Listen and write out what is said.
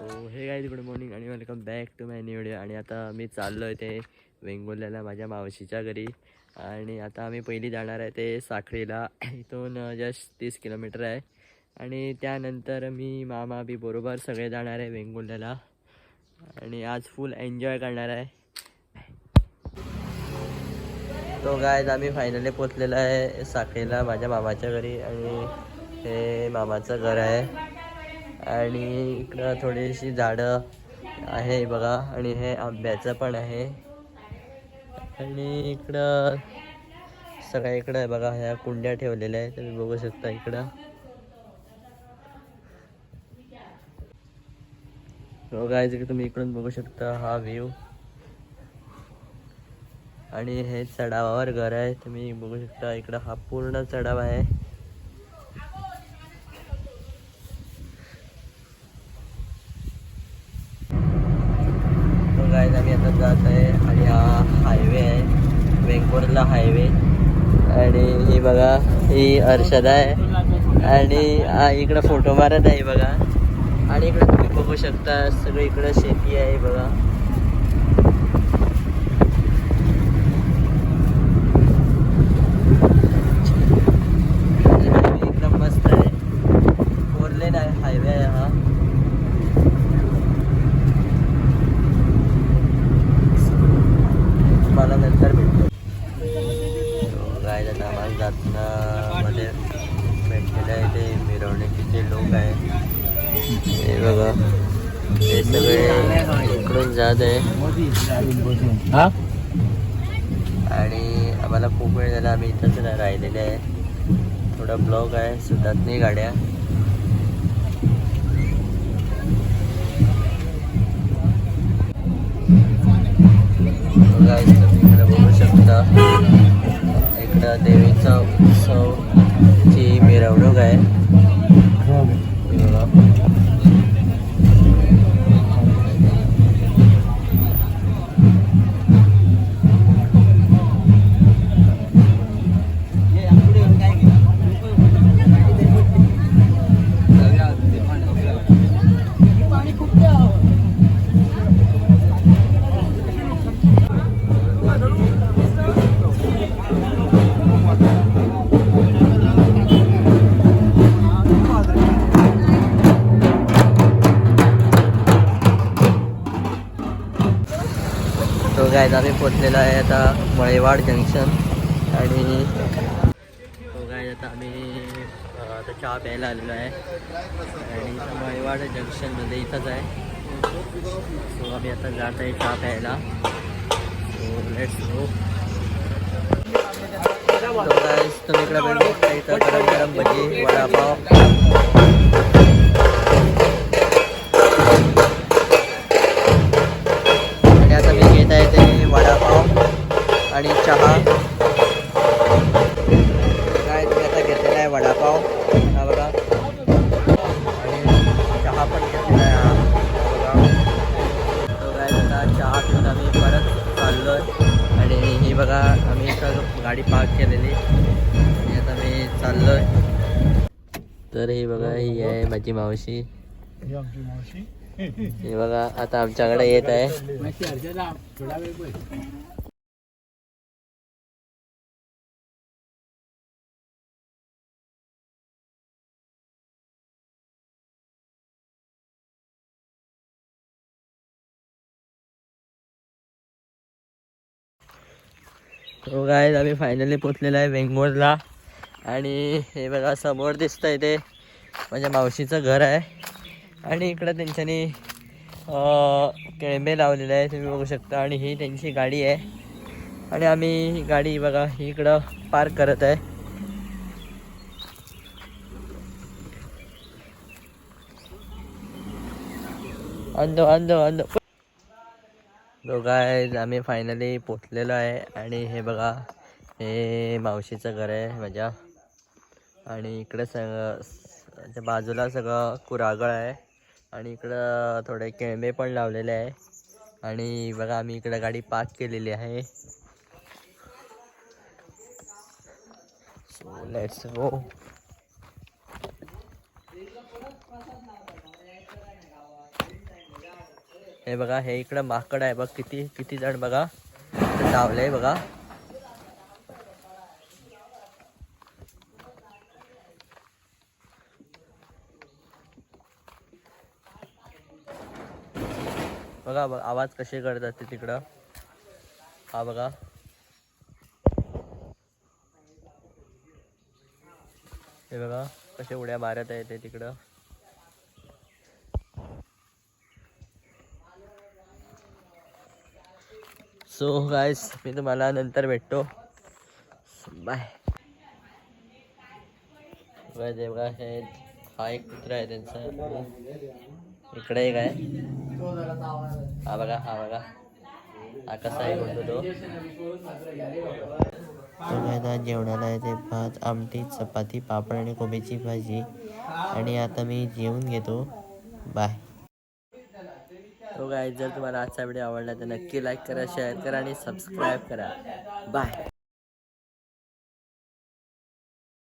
So hey guys good morning आणि welcome back to my new video आणि आता मी चाललो आहे ते वेंगुर्ल्याला माझ्या मावशीच्या घरी. आणि आता आम्ही पहिली जाणार आहे ते साखळीला इथून जस्ट तीस किलोमीटर आहे. आणि त्यानंतर मी मामा बी बरोबर सगळे जाणार आहे वेंगुर्ल्याला. आणि आज फुल एन्जॉय करणार आहे. तो गायज आम्ही फायनली पोचलेलो आहे साखळीला माझ्या मामाच्या घरी. आणि हे मामाचं घर आहे. आणि इकडं थोडीशी झाडं आहे बघा. आणि हे आंब्याचं पण आहे. आणि इकडं सगळ्या इकडं आहे बघा ह्या कुंड्या ठेवलेल्या आहेत. तुम्ही बघू शकता इकडं. हो बघा गायज तुम्ही इकडून बघू शकता हा व्ह्यू आणि हे चढावावर घर आहे. तुम्ही बघू शकता इकडं हा पूर्ण चढाव आहे. तो आता जात आहे आणि हा हायवे आहे. वेंगुर्ला हायवे. आणि ही बघा ही अर्षदा आहे. आणि हा इकडं फोटो मारत आहे बघा. आणि इकडं तुम्ही बघू शकता सगळं इकडं शेती आहे बघा हायवे एकदम मस्त आहे फोर लेन आहे हायवे आहे हा तुम्हाला नंतर भेटतो काय आता आम्हाला जातना मध्ये भेटलेले आहे ते मिरवणुकीचे लोक आहे हे बघा. हे सगळे इकडून जात आहे. आणि आम्हाला खूप वेळ झाला आम्ही इथंच राहिलेले आहे. थोडा ब्लॉग आहे सुद्धात नाही गाड्या इकडे बघू शकता. इकडं देवीचा उत्सव ची मिरवणूक आहे. गायज आम्ही पोचलेलो आहे आता मळेवाड जंक्शन. आणि हो तो गायज आता आम्ही आता चहा प्यायला आलेलो आहे. आणि मळेवाड जंक्शनमध्ये म्हणजे इथंच आहे. सो आम्ही आता जात आहे चहा प्यायला. सो तुम्ही इकडे इथं गरम गरम भजी वडापाव. गाडी पार्क केलेली. आणि आता मी चाललो तर ही बघा ही आहे माझी मावशी. हे बघा आता आमच्याकडे येत आहे. हो तो काय आम्ही फायनली पोचलेलो आहे वेंगुर्ला आणि हे बघा समोर दिसतंय ते माझ्या मावशीचं घर आहे. आणि इकडं त्यांच्यानी केळंबे लावलेले आहे तुम्ही बघू शकता. आणि ही त्यांची गाडी आहे. आणि आम्ही ही गाडी बघा ही इकडं पार्क करत आहे. अंदो अंदो अंदो दोघं आम्ही फायनली पोचलेलो आहे. आणि हे बघा हे मावशीचं घर आहे माझ्या. आणि इकडं सगळं म्हणजे बाजूला सगळं कुरागळ आहे. आणि इकडं थोडे केळमे पण लावलेले आहे. आणि बघा आम्ही इकडं गाडी पार्क केलेली आहे. सो लेट्स गो हे बघा हे इकडं माकड आहे बघ किती किती जण बघा. लावलंय बघा. बघा बघ आवाज कसे करतात ते तिकडं. हा बघा. हे बघा कसे उड्या मारत आहे ते तिकडं. सो गायस मी तुम्हाला नंतर भेटतो. बाय. बघा ते बघा हे हा एक कुत्रा आहे त्यांचा. इकडे एक आहे. हा बघा हा बघा. हा कसा आहे म्हणतो तो. जेवणाला आहे ते भात आमटी चपाती पापड आणि कोबीची भाजी. आणि आता मी जेवून घेतो. बाय. तो काय जर तुम्हाला आजचा व्हिडिओ आवडला तर नक्की लाईक करा शेअर करा आणि सबस्क्राईब करा. बाय